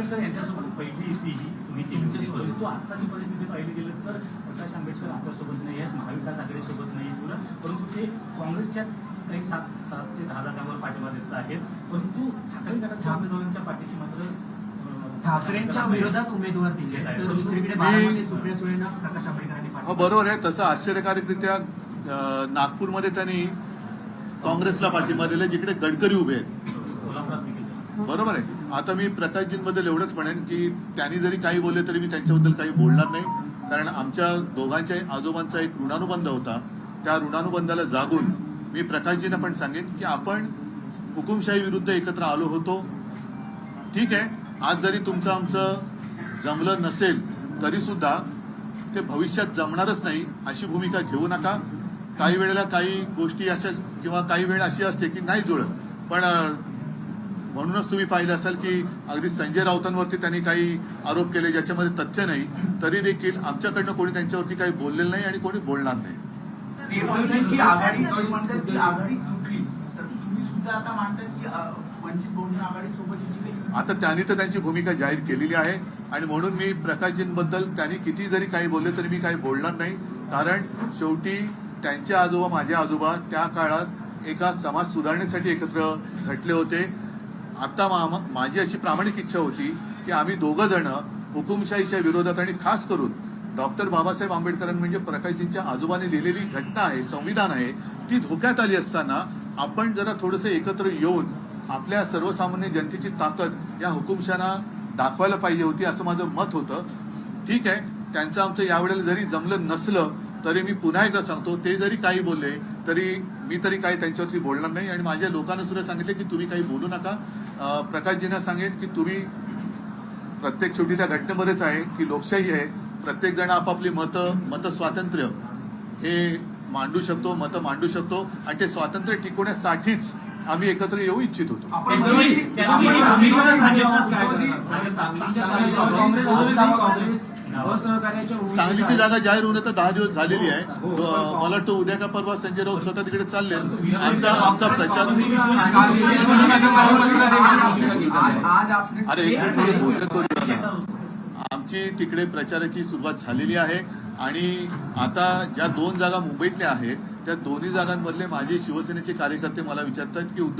आंबेडकर यांच्यासोबत पहिली युती ही तुम्ही. तुमच्यासोबत. परंतु आताची परिस्थिती पाहिली गेली तर प्रकाश आंबेडकर आपल्यासोबत नाही आहेत महाविकास आघाडी सोबत नाही पुढं परंतु ते काँग्रेसच्या काही सात सात ते दहा जागांवर पाठिंबा देत आहेत. परंतु ठाकरे गटाच्या उमेदवारांच्या पाठीशी मात्र ठाकरेंच्या विरोधात उमेदवार दिले. तर दुसरीकडे बारामती सुप्रिया सुळेंना प्रकाश आंबेडकरांनी हो बरोबर आहे. तसं आश्चर्यकारकरित्या नागपूरमध्ये त्यांनी काँग्रेसला पाठिंबा दिला जिकडे गडकरी उभे आहेत. बरोबर आहे. आता मी प्रकाशजींबद्दल एवढंच म्हणेन की त्यांनी जरी काही बोलले तरी मी त्यांच्याबद्दल काही बोलणार नाही. कारण आमच्या दोघांच्या आजोबांचा एक ऋणानुबंध होता. त्या ऋणानुबंधाला जागून मी प्रकाशजींना पण सांगेन की आपण हुकुमशाही विरुद्ध एकत्र आलो होतो. ठीक आहे? आज जरी तुमचं आमचं जमलं नसेल तरी सुद्धा ते भविष्यात जमणारच नाही अशी भूमिका घेऊ नका. काही वेळेला काही गोष्टी अशा किंवा काही वेळ अशी असते की नाही जुळत. पण म्हणूनच तुम्ही पाहिलं असाल की अगदी संजय राऊतांवरती त्यांनी काही आरोप केले ज्याच्यामध्ये तथ्य नाही तरी देखील आमच्याकडनं कोणी त्यांच्यावरती काही बोललेलं नाही आणि कोणी बोलणार नाही. ते म्हणतात की आघाडी ते म्हणतात की आघाडी तुटली. तर तुम्ही सुद्धा आता मानतात की अ, वंचित बहुजन आघाडी सोबत जी काही आता त्यांनी तर त्यांची भूमिका जाहीर केलेली आहे आणि म्हणून मी प्रकाशजींबद्दल त्यांनी किती जरी काही बोलले तरी मी काही बोलणार नाही. कारण शेवटी त्यांचे आजोबा माझे आजोबा त्या काळात एका समाज सुधारणेसाठी एकत्र झटले होते. आता मा- माझी अशी प्रामाणिक इच्छा होती की आम्ही दोघं जण हुकुमशाहीच्या विरोधात आणि खास करून डॉक्टर बाबासाहेब आंबेडकरांनी म्हणजे प्रकाशजींच्या आजोबांनी लिहिलेली घटना आहे संविधान आहे ती धोक्यात आली असताना आपण जरा थोडंसं एकत्र येऊन आपल्या सर्वसामान्य जनतेची ताकद या हुकुमशाना दाखवायला पाहिजे होती असं माझं मत होतं. ठीक आहे त्यांचं आमचं यावेळेला जरी जमलं नसलं तरी मी पुन्हा एकदा सांगतो ते जरी काही बोलले तरी मी तरी काही त्यांच्यावरती बोलणार नाही आणि माझ्या लोकांना सुद्धा सांगितले की तुम्ही काही बोलू नका प्रकाशजींना सांगेन की तुम्ही प्रत्येक शेवटी त्या घटनेमध्येच आहे की लोकशाही आहे प्रत्येक जण आपापली मतं मत स्वातंत्र्य हे मांडू शकतो मतं मांडू शकतो आणि ते स्वातंत्र्य टिकवण्यासाठीच आम्ही एकत्र येऊ इच्छित होतो काँग्रेस सांगलीची. जागा जाहीर होऊन आता दहा दिवस झालेली आहे हो, तो, पण मला वाटतं उद्या का परवा संजय राऊत स्वतः तिकडे चालले आमचा आमचा प्रचार आज आज आपले अरे एक बोलतं. आमची तिकडे प्रचाराची सुरुवात झालेली आहे आणि आता ज्या दोन जागा मुंबईतल्या आहेत त्या दोन्ही जागांमधले माझे शिवसेनेचे कार्यकर्ते मला विचारतात की उद्धव